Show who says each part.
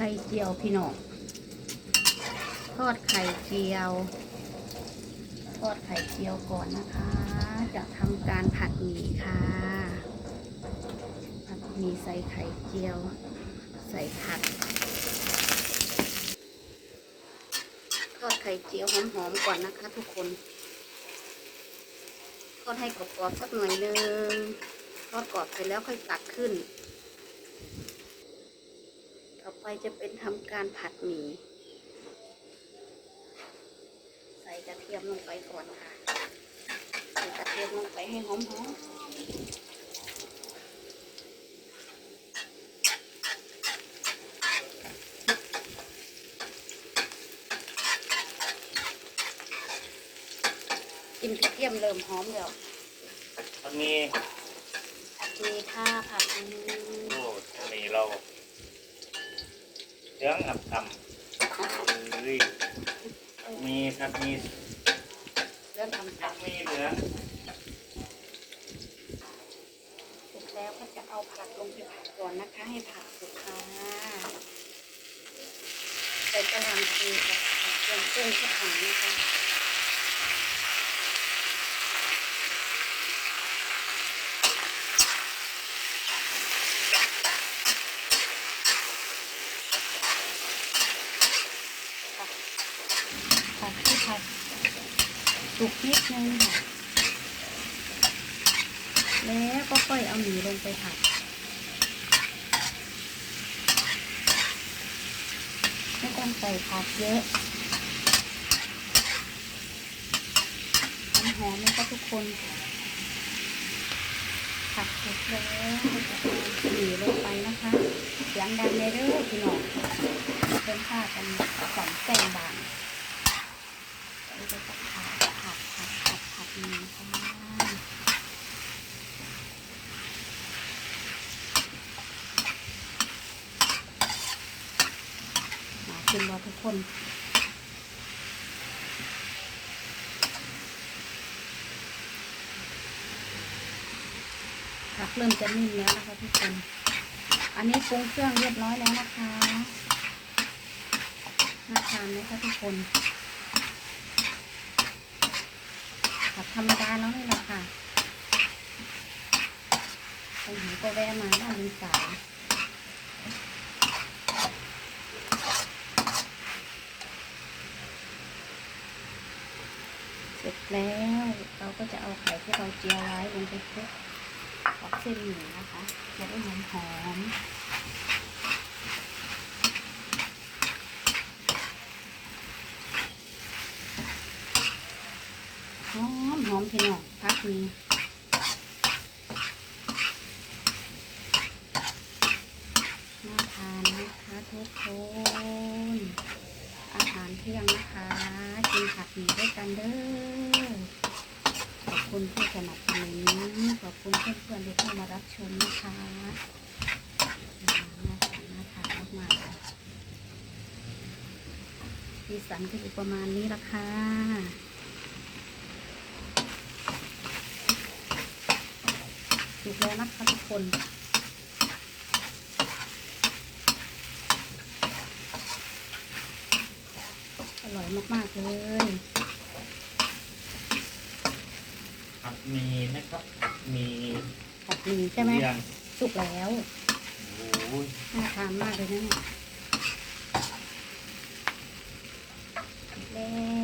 Speaker 1: ข่เจียวพี่น้องทอดไข่เจียว ทอดไข่เจียวก่อนนะคะ จะทำการผัดหมี่ค่ะ ผัดหมี่ใส่ไข่เจียว ใส่ผัก ทอดไข่เจียวหอมๆก่อนนะคะ ทุกคน ทอดให้กรอบๆสักหน่อยนึงทอดกรอบเสร็จแล้วค่อยตักขึ้น ไปจะเป็นทำการผัดหมี่ใส่กระเทียมลงไปก่อนค่ะใส่กระเทียมลงไปให้หอมๆกินกระเทียมเริ่มหอมแล้ว
Speaker 2: มันมี
Speaker 1: มีท่าผัดอืม
Speaker 2: โอ้มันมีเรา เลี้ยงอับต่ำเฮ้ยมีครับมี
Speaker 1: เริ่มทำผัด
Speaker 2: มีเหลือง
Speaker 1: เสร็จแล้วก็จะเอาผักลงไปผัดก่อนนะคะ ให้ผักสุกค่ะใส่กระหล่ำปีกับเครื่องปรุงที่ถังนะคะ ผัดที่ผัดสุกนิดนึงค่ะ แล้วก็ค่อยเอาหมี่ลงไปผัดไม่ต้องใส่ผักเยอะหอมนะคะทุกคนผัดเสร็จแล้วจะเอาหมีลงไปนะคะ เสียงดังในเด้อพี่น้องเป็นผ้ากันสองแป้งบาง เราจะผัดผัดผัดผัดผัดนี้ค่ะ มาขึ้นรอทุกคนผักเริ่มจะนิ่มแล้วนะคะทุกคน อันนี้ปรุงเครื่องเรียบร้อยแล้วนะคะ น่าทานไหมคะทุกคน ผัดธรรมดาแล้วนี่แหละค่ะไปหาก็แวะมาบ้านลุงสาว เสร็จแล้วเราก็จะเอาไข่ที่เราเจียวไว้ลงไปคลุกกับเส้นหมี่นะคะ จะได้หอมหอมหอมหอมพี่น้องพักนี้น่าทานนะคะทุกคน อาหารเที่ยงนะคะกินผักหมี่ด้วยกันเด้อขอบคุณผู้สนับสนุนขอบคุณเพื่อนๆที่เข้ามารับชมนะคะน่าทานน่าทานมากๆค่ะสีสันก็อยู่ประมาณนี้ละค่ะสุกแล้วนะคะทุกคน ร่อยมาก ๆ เลย
Speaker 2: ผัดหมีนะครับผัดหมี
Speaker 1: ผัดหมี่ใช่ไหม
Speaker 2: เลี้ยง
Speaker 1: สุกแล้ว
Speaker 2: โอ้ย
Speaker 1: น่าทานมากเลยนะเนี่ยสุกแล้